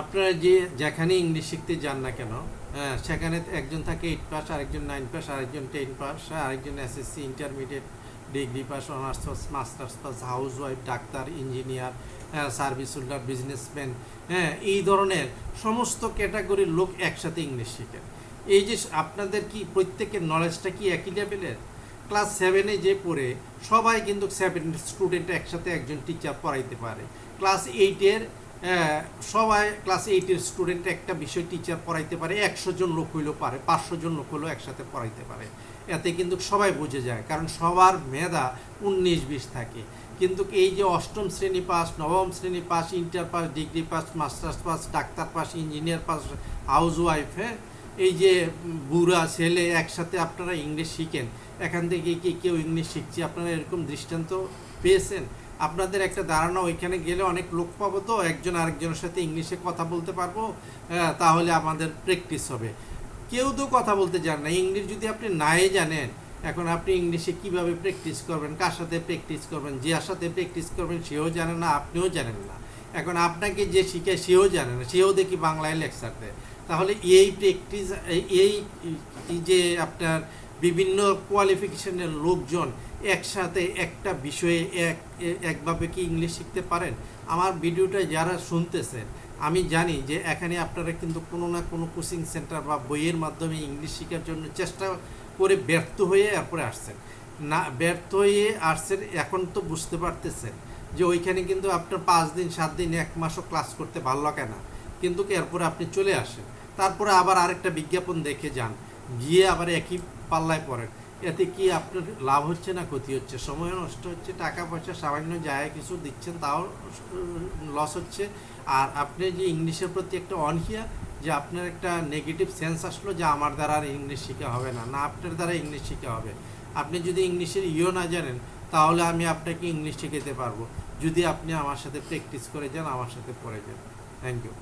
আপনারা যে যেখানে ইংলিশ শিখতে যান না কেন হ্যাঁ সেখানে একজন থাকে এইট পাস আরেকজন নাইন পাস আরেকজন টেন পাস আরেকজন SSC intermediate degree pass honours pass masters pass house wife doctor engineer service holder businessman হ্যাঁ এই ধরনের সমস্ত ক্যাটাগরির লোক একসাথে ইংলিশ শিখেন এই যে আপনাদের কি প্রত্যেকের নলেজটা কি একই লেভেলের ক্লাস সেভেনে যে পড়ে, সবাই কিন্তু সেভেন স্টুডেন্ট একসাথে একজন টিচার পড়াইতে পারে। ক্লাস এইটের সবাই ক্লাস এইটের স্টুডেন্ট একটা বিষয় টিচার পড়াইতে পারে, একশো জন লোক হইলেও পারে, পাঁচশো জন লোক হলেও একসাথে পড়াইতে পারে। এতে কিন্তু সবাই বুঝে যায়, কারণ সবার মেধা উনিশ বিশ থাকে। কিন্তু এই যে অষ্টম শ্রেণি পাস, নবম শ্রেণি pass inter pass degree pass masters pass, doctor pass engineer pass house wife হ্যাঁ এই যে বুড়া ছেলে একসাথে আপনারা ইংলিশ শিখেন, এখান থেকে কি কেউ ইংলিশ শিখছে? আপনারা এরকম দৃষ্টান্ত পেয়েছেন? আপনাদের একটা ধারণা, ওইখানে গেলে অনেক লোক পাবো তো, একজন আরেকজনের সাথে ইংলিশে কথা বলতে পারব তাহলে আমাদের প্র্যাকটিস হবে। কেউ তো কথা বলতে চান না। ইংলিশ যদি আপনি নাই জানেন, এখন আপনি ইংলিশে কীভাবে প্র্যাকটিস করবেন, কার সাথে প্র্যাকটিস করবেন যার সাথে প্র্যাকটিস করবেন, সেও জানে না, আপনিও জানেন না। এখন আপনাকে যে শিখায়, সেও জানে না, সেও দেখি বাংলায় লেকচার দেয়। তাহলে এই প্র্যাকটিস এই যে আপনার বিভিন্ন কোয়ালিফিকেশনের লোকজন একসাথে একটা বিষয়ে এক, একভাবে কি ইংলিশ শিখতে পারেন? আমার ভিডিওটা যারা শুনতেছেন আমি জানি যে এখানে আপনারা কিন্তু কোনো না কোনো কোচিং সেন্টার বা বইয়ের মাধ্যমে ইংলিশ শেখার জন্য চেষ্টা করে ব্যর্থ হয়ে এরপরে আসছেন। না, ব্যর্থ হয়ে আসছেন, এখন তো বুঝতে পারতেছেন। যে ওইখানে কিন্তু আপনার পাঁচ দিন, সাত দিন, এক মাসও ক্লাস করতে ভালো লাগে না। কিন্তু এরপরে আপনি চলে আসেন। তারপরে আবার আরেকটা বিজ্ঞাপন দেখে যান। গিয়ে আবার একই পাল্লায় পড়েন। এতে কি আপনার লাভ হচ্ছে না ক্ষতি হচ্ছে? সময় নষ্ট হচ্ছে, টাকা পয়সা, সামান্য যায় কিছু দিচ্ছেন তাও লস হচ্ছে। আর আপনি যে ইংলিশের প্রতি একটা অনহিয়া যে আপনার একটা নেগেটিভ সেন্স আসলো যে আমার দ্বারা আর ইংলিশ শেখা হবে না। না, আপনার দ্বারা ইংলিশ শেখা হবে। আপনি যদি ইংলিশের ইও না জানেন তাহলে আমি আপনাকে ইংলিশ শিখাতে পারব। যদি আপনি আমার সাথে প্র্যাকটিস করে যান, আমার সাথে পড়ে যান। Thank you